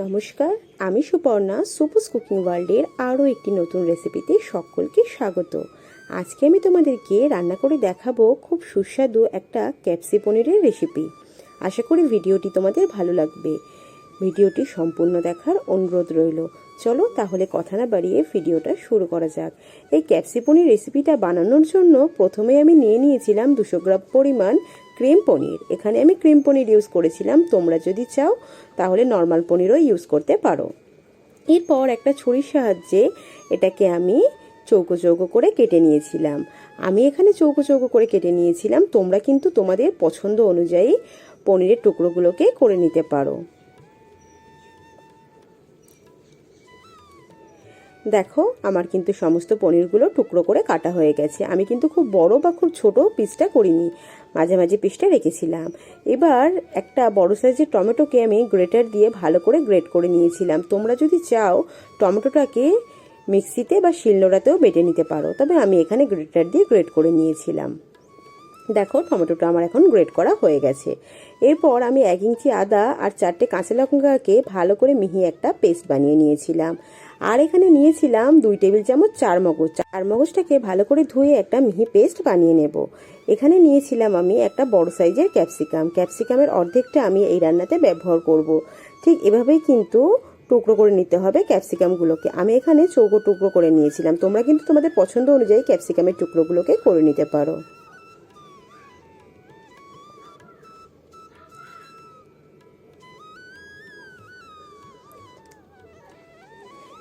নমস্কার, আমি সুপর্ণা, সুপুস কুকিং ওয়ার্ল্ডের আরও একটি নতুন রেসিপিতে সকলকে স্বাগত। আজকে আমি তোমাদেরকে রান্না করে দেখাবো খুব সুস্বাদু একটা ক্যাপসি পনিরের রেসিপি। আশা করি ভিডিওটি তোমাদের ভালো লাগবে। ভিডিওটি সম্পূর্ণ দেখার অনুরোধ রইল। চলো তাহলে কথা না বাড়িয়ে ভিডিওটা শুরু করা যাক। এই ক্যাপসি পনির রেসিপিটা বানানোর জন্য প্রথমে আমি নিয়ে নিয়েছিলাম দুশো গ্রাম পরিমাণ ক্রিম পনির। এখানে আমি ক্রিম পনির ইউজ করেছিলাম। তোমরা যদি চাও, তাহলে নর্মাল পনিরও ইউজ করতে পারো। এরপর একটা ছুরির সাহায্যে এটাকে আমি চৌকো চৌকো করে কেটে নিয়েছিলাম। আমি এখানে চৌকো চৌকো করে কেটে নিয়েছিলাম। তোমরা কিন্তু তোমাদের পছন্দ অনুযায়ী পনিরের টুকরোগুলোকে করে নিতে পারো। দেখো, আমার কিন্তু সমস্ত পনিরগুলো টুকরো করে কাটা হয়ে গেছে। আমি কিন্তু খুব বড় বা খুব ছোট পিসটা করিনি। মাঝে মাঝে পিসটা রেখেছিলাম। এবার একটা বড় সাইজের টমেটোকে আমি গ্রেটার দিয়ে ভালো করে গ্রেট করে নিয়েছিলাম। তোমরা যদি চাও, টমেটোটাকে মিক্সিতে বা শিলনোড়াতেও বেটে নিতে পারো। তবে আমি এখানে গ্রেটার দিয়ে গ্রেট করে নিয়েছিলাম। দেখো, টমেটোটা আমার এখন গ্রেট করা হয়ে গেছে। এরপর আমি এক ইঞ্চি আদা আর চারটে কাঁচা লঙ্কাকে ভালো করে মিহি একটা পেস্ট বানিয়ে নিয়েছিলাম। আর এখানে নিয়েছিলাম দুই টেবিল চামচ চার মগজ চার মগজটাকে ভালো করে ধুয়ে একটা মিহি পেস্ট বানিয়ে নেব। এখানে নিয়েছিলাম আমি একটা বড় সাইজের ক্যাপসিকাম। ক্যাপসিকামের অর্ধেকটা আমি এই রান্নাতে ব্যবহার করব। ঠিক এভাবেই কিন্তু টুকরো করে নিতে হবে ক্যাপসিকামগুলোকে। আমি এখানে চৌকো টুকরো করে নিয়েছিলাম। তোমরা কিন্তু তোমাদের পছন্দ অনুযায়ী ক্যাপসিকামের টুকরোগুলোকে করে নিতে পারো।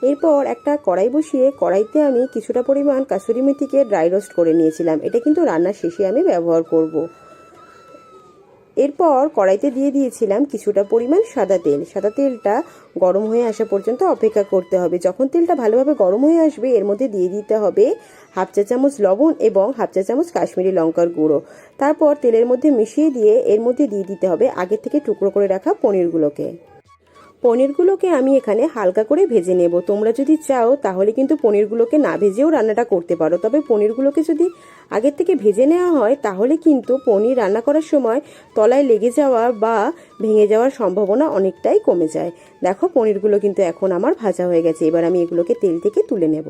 এরপর একটা কড়াই বসিয়ে কড়াইতে আমি কিছুটা পরিমাণ কাসুরি মেথিকে ড্রাই রোস্ট করে নিয়েছিলাম। এটা কিন্তু রান্নার শেষে আমি ব্যবহার করব। এরপর কড়াইতে দিয়ে দিয়েছিলাম কিছুটা পরিমাণ সাদা তেল। সাদা তেলটা গরম হয়ে আসা পর্যন্ত অপেক্ষা করতে হবে। যখন তেলটা ভালোভাবে গরম হয়ে আসবে, এর মধ্যে দিয়ে দিতে হবে হাফ চা চামচ লবণ এবং হাফ চা চামচ কাশ্মীরি লঙ্কার গুঁড়ো। তারপর তেলের মধ্যে মিশিয়ে দিয়ে এর মধ্যে দিয়ে দিতে হবে আগে থেকে টুকরো করে রাখা পনিরগুলোকে। পনিরগুলোকে আমি এখানে হালকা করে ভেজে নেব। তোমরা যদি চাও, তাহলে কিন্তু পনিরগুলোকে না ভেজেও রান্নাটা করতে পারো। তবে পনিরগুলোকে যদি আগের থেকে ভেজে নেওয়া হয়, তাহলে কিন্তু পনির রান্না করার সময় তলায় লেগে যাওয়া বা ভেঙে যাওয়ার সম্ভাবনা অনেকটাই কমে যায়। দেখো, পনিরগুলো কিন্তু এখন আমার ভাজা হয়ে গেছে। এবার আমি এগুলোকে তেল থেকে তুলে নেব।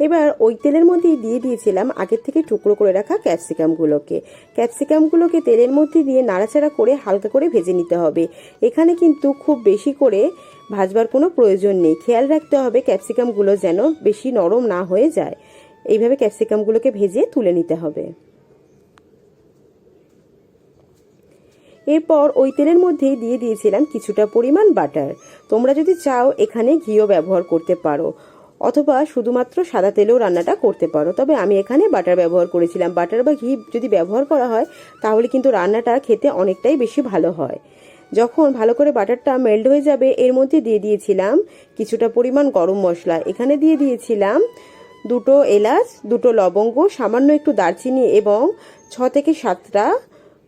এবার ওই তেলের মধ্যেই দিয়ে দিয়েছিলাম আগের থেকে টুকরো করে রাখা ক্যাপসিকামগুলোকে। ক্যাপসিকামগুলোকে তেলের মধ্যে দিয়ে নাড়াচাড়া করে হালকা করে ভেজে নিতে হবে। এখানে কিন্তু খুব বেশি করে ভাজবার কোনো প্রয়োজন নেই। খেয়াল রাখতে হবে ক্যাপসিকামগুলো যেন বেশি নরম না হয়ে যায়। এইভাবে ক্যাপসিকামগুলোকে ভেজে তুলে নিতে হবে। এরপর ওই তেলের মধ্যেই দিয়ে দিয়েছিলাম কিছুটা পরিমাণ বাটার। তোমরা যদি চাও এখানে ঘিও ব্যবহার করতে পারো। অথবা শুধুমাত্র সাদা তেলেও রান্নাটা করতে পারো। তবে আমি এখানে বাটার ব্যবহার করেছিলাম। বাটার বা ঘি যদি ব্যবহার করা হয়, তাহলে কিন্তু রান্নাটা খেতে অনেকটাই বেশি ভালো হয়। যখন ভালো করে বাটারটা মেল্ট হয়ে যাবে, এর মধ্যে দিয়ে দিয়েছিলাম কিছুটা পরিমাণ গরম মশলা। এখানে দিয়ে দিয়েছিলাম দুটো এলাচ, দুটো লবঙ্গ, সামান্য একটু দারচিনি এবং ছ থেকে সাতটা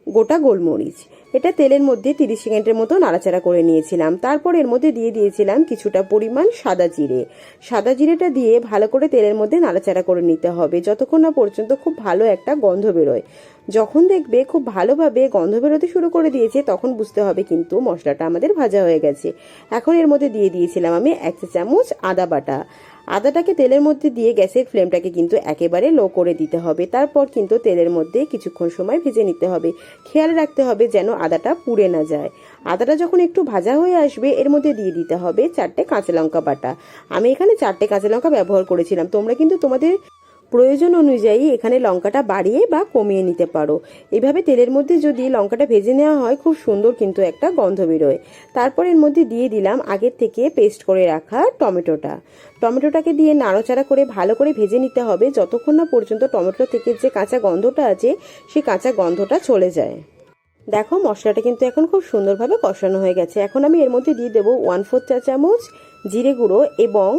গোটা গোলমরিচ। এটা তেলের মধ্যে তিরিশ সেকেন্ডের মতো নাড়াচাড়া করে নিয়েছিলাম। তারপর এর মধ্যে দিয়ে দিয়েছিলাম কিছুটা পরিমাণ সাদা জিরে। সাদা জিরেটা দিয়ে ভালো করে তেলের মধ্যে নাড়াচাড়া করে নিতে হবে, যতক্ষণ না পর্যন্ত খুব ভালো একটা গন্ধ বেরোয়। যখন দেখবে খুব ভালোভাবে গন্ধ বেরোতে শুরু করে দিয়েছে, তখন বুঝতে হবে কিন্তু মশলাটা আমাদের ভাজা হয়ে গেছে। এখন এর মধ্যে দিয়ে দিয়েছিলাম আমি এক চা চামচ আদা বাটা। আদাটাকে তেলের মধ্যে দিয়ে গ্যাসের ফ্লেমটাকে কিন্তু একেবারে লো করে দিতে হবে। তারপর কিন্তু তেলের মধ্যে কিছুক্ষণ সময় ভেজে নিতে হবে। খেয়াল রাখতে হবে যেন আদাটা পুড়ে না যায়। আদাটা যখন একটু ভাজা হয়ে আসবে, এর মধ্যে দিয়ে দিতে হবে চারটে কাঁচা লঙ্কা বাটা। আমি এখানে চারটে কাঁচা লঙ্কা ব্যবহার করেছিলাম। তোমরা কিন্তু তোমাদের প্রয়োজন অনুযায়ী এখানে লঙ্কাটা বাড়িয়ে বা কমিয়ে নিতে পারো। এভাবে তেলের মধ্যে যদি লঙ্কাটা ভেজে নেওয়া হয়, খুব সুন্দর কিন্তু একটা গন্ধ বেরোয়। তারপর এর মধ্যে দিয়ে দিলাম আগের থেকে পেস্ট করে রাখা টমেটোটা। টমেটোটাকে দিয়ে নাড়াচাড়া করে ভালো করে ভেজে নিতে হবে। যতক্ষণ না পর্যন্ত টমেটো থেকে যে কাঁচা গন্ধটা আছে সেই কাঁচা গন্ধটা চলে যায়। দেখো, মশলাটা কিন্তু এখন খুব সুন্দরভাবে কষানো হয়ে গেছে। এখন আমি এর মধ্যে দিয়ে দেবো ওয়ান ফোর চা চামচ জিরে গুঁড়ো এবং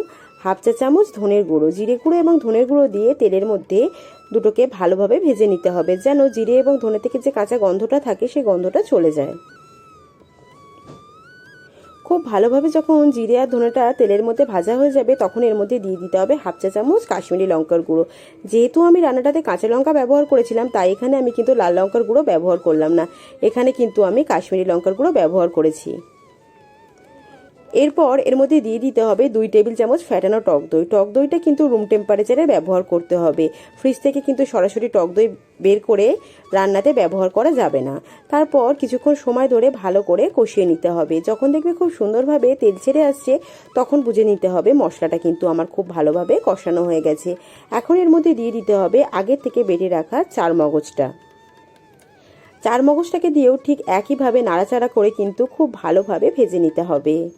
হাফ চা চামচ ধনের গুঁড়ো, জিরে গুঁড়ো এবং ধনের গুঁড়ো দিয়ে তেলের মধ্যে দুটোকে ভালোভাবে ভেজে নিতে হবে যেন জিরে এবং ধনে থেকে যে কাঁচা গন্ধটা থাকে সেই গন্ধটা চলে যায়। খুব ভালোভাবে যখন জিরে আর ধনেটা তেলের মধ্যে ভাজা হয়ে যাবে তখন এর মধ্যে দিয়ে দিতে হবে হাফ চা চামচ কাশ্মীরি লঙ্কার গুঁড়ো। যেহেতু আমি রান্নাটাতে কাঁচা লঙ্কা ব্যবহার করেছিলাম, তাই এখানে আমি কিন্তু লাল লঙ্কার গুঁড়ো ব্যবহার করলাম না। এখানে কিন্তু আমি কাশ্মীরি লঙ্কার গুঁড়ো ব্যবহার করেছি। এরপর এর মধ্যে দিয়ে দিতে হবে দুই টেবিল চামচ ফ্যাটানো টক দই। টক দইটা কিন্তু রুম টেম্পারেচারে ব্যবহার করতে হবে। ফ্রিজ থেকে কিন্তু সরাসরি টক দই বের করে রান্নাতে ব্যবহার করা যাবে না। তারপর কিছুক্ষণ সময় ধরে ভালো করে কষিয়ে নিতে হবে। যখন দেখবে খুব সুন্দরভাবে তেল ছেড়ে আসছে, তখন বুঝে নিতে হবে মশলাটা কিন্তু আমার খুব ভালোভাবে কষানো হয়ে গেছে। এখন এর মধ্যে দিয়ে দিতে হবে আগের থেকে বেটে রাখা চার মগজটা। চার মগজটাকে দিয়েও ঠিক একইভাবে নাড়াচাড়া করে কিন্তু খুব ভালোভাবে ভেজে নিতে হবে।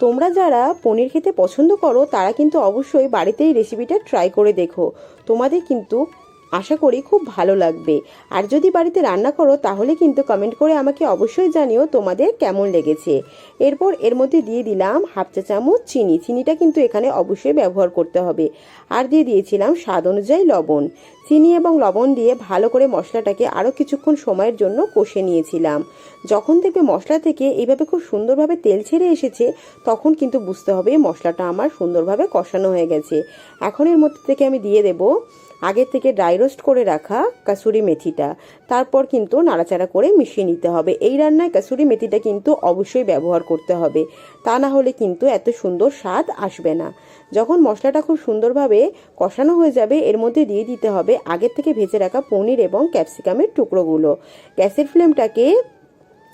তোমরা যারা পনির খেতে পছন্দ করো, তারা কিন্তু অবশ্যই বাড়িতেই রেসিপিটা ট্রাই করে দেখো। তোমাদের কিন্তু আশা করি খুব ভালো লাগবে। আর যদি বাড়িতে রান্না করো, তাহলে কিন্তু কমেন্ট করে আমাকে অবশ্যই জানিও তোমাদের কেমন লেগেছে। এরপর এর মধ্যে দিয়ে দিলাম হাফ চা চামচ চিনি। চিনিটা কিন্তু এখানে অবশ্যই ব্যবহার করতে হবে। আর দিয়ে দিয়েছিলাম স্বাদ অনুযায়ী লবণ। চিনি এবং লবণ দিয়ে ভালো করে মশলাটাকে আরও কিছুক্ষণ সময়ের জন্য কষে নিয়েছিলাম। যখন দেখবে মশলা থেকে এইভাবে খুব সুন্দরভাবে তেল ছেড়ে এসেছে, তখন কিন্তু বুঝতে হবে মশলাটা আমার সুন্দরভাবে কষানো হয়ে গেছে। এখন এর মধ্যে থেকে আমি দিয়ে দেব আগের থেকে ড্রাই রোস্ট করে রাখা কাসুরি মেথিটা। তারপর কিন্তু নাড়াচাড়া করে মিশিয়ে নিতে হবে। এই রান্নায় কাসুরি মেথিটা কিন্তু অবশ্যই ব্যবহার করতে হবে। তা না হলে কিন্তু এত সুন্দর স্বাদ আসবে না। যখন মশলাটা খুব সুন্দরভাবে কষানো হয়ে যাবে, এর মধ্যে দিয়ে দিতে হবে আগের থেকে ভেজে রাখা পনির এবং ক্যাপসিকামের টুকরোগুলো। গ্যাসের ফ্লেমটাকে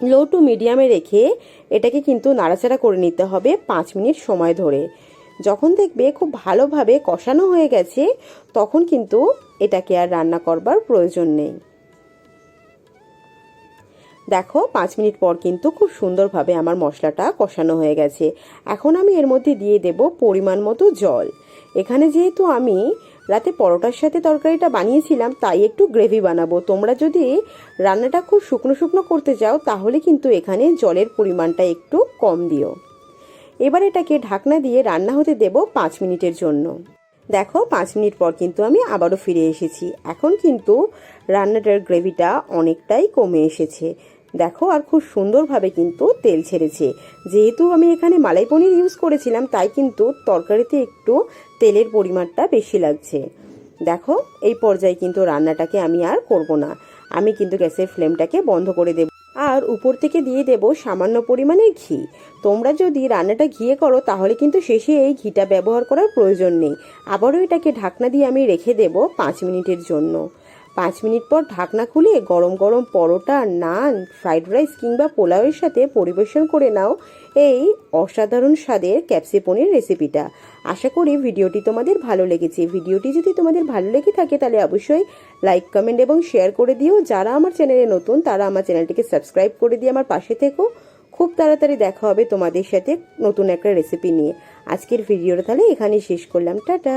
লো টু মিডিয়ামে রেখে এটাকে কিন্তু নাড়াচাড়া করে নিতে হবে পাঁচ মিনিট সময় ধরে। যখন দেখবে খুব ভালোভাবে কষানো হয়ে গেছে, তখন কিন্তু এটাকে আর রান্না করবার প্রয়োজন নেই। দেখো, পাঁচ মিনিট পর কিন্তু খুব সুন্দরভাবে আমার মশলাটা কষানো হয়ে গেছে। এখন আমি এর মধ্যে দিয়ে দেব পরিমাণ মতো জল। এখানে যেহেতু আমি রাতে পরোটার সাথে তরকারিটা বানিয়েছিলাম, তাই একটু গ্রেভি বানাবো। তোমরা যদি রান্নাটা খুব শুকনো শুকনো করতে চাও, তাহলে কিন্তু এখানে জলের পরিমাণটা একটু কম দিও। এবার এটাকে ঢাকনা দিয়ে রান্না হতে দেব পাঁচ মিনিটের জন্য। দেখো, পাঁচ মিনিট পর কিন্তু আমি আবারও ফিরে এসেছি। এখন কিন্তু রান্নাটার গ্রেভিটা অনেকটাই কমে এসেছে। দেখো, আর খুব সুন্দরভাবে কিন্তু তেল ছেড়েছে। যেহেতু আমি এখানে মালাই পনির ইউজ করেছিলাম, তাই কিন্তু তরকারিতে একটু তেলের পরিমাণটা বেশি লাগছে। দেখো, এই পর্যায়ে কিন্তু রান্নাটাকে আমি আর করব না। আমি কিন্তু গ্যাসের ফ্লেমটাকে বন্ধ করে দেব। আর উপর থেকে দিয়ে দেব সামান্য পরিমাণে ঘি। তোমরা যদি রান্নাটা ঘিয়ে করো, তাহলে কিন্তু শেষে এই ঘিটা ব্যবহার করার প্রয়োজন নেই। আবারও এটাকে ঢাকনা দিয়ে আমি রেখে দেব পাঁচ মিনিটের জন্য। পাঁচ মিনিট পর ঢাকনা খুলে গরম গরম পরোটা, নান, ফ্রাইড রাইস কিংবা পোলাওয়ের সাথে পরিবেশন করে নাও এই অসাধারণ স্বাদের ক্যাপসি পনির রেসিপিটা। আশা করি ভিডিওটি তোমাদের ভালো লেগেছে। ভিডিওটি যদি তোমাদের ভালো লেগে থাকে তাহলে অবশ্যই লাইক, কমেন্ট এবং শেয়ার করে দিও। যারা আমার চ্যানেলে নতুন, তারা আমার চ্যানেলটিকে সাবস্ক্রাইব করে দিয়ে আমার পাশে থেকো। খুব তাড়াতাড়ি দেখা হবে তোমাদের সাথে নতুন একটা রেসিপি নিয়ে। আজকের ভিডিওটা তাহলে এখানেই শেষ করলাম। টাটা!